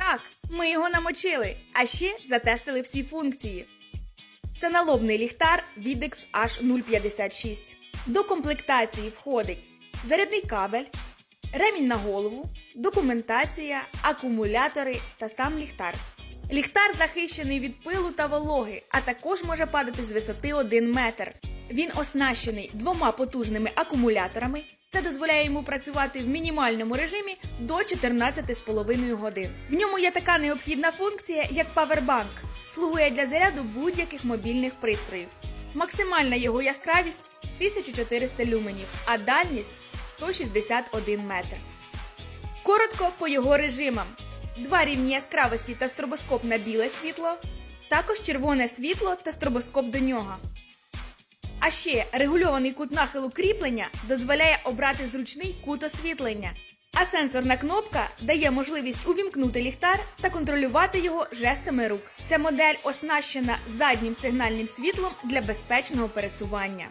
Так, ми його намочили, а ще затестили всі функції. Це налобний ліхтар Videx H056. До комплектації входить зарядний кабель, ремінь на голову, документація, акумулятори та сам ліхтар. Ліхтар захищений від пилу та вологи, а також може падати з висоти 1 метр. Він оснащений двома потужними акумуляторами. Це дозволяє йому працювати в мінімальному режимі до 14,5 годин. В ньому є така необхідна функція, як павербанк, слугує для заряду будь-яких мобільних пристроїв. Максимальна його яскравість 1400 люменів, а дальність 161 метр. Коротко по його режимам: два рівні яскравості та стробоскоп на біле світло, також червоне світло та стробоскоп до нього. А ще регульований кут нахилу кріплення дозволяє обрати зручний кут освітлення. А сенсорна кнопка дає можливість увімкнути ліхтар та контролювати його жестами рук. Ця модель оснащена заднім сигнальним світлом для безпечного пересування.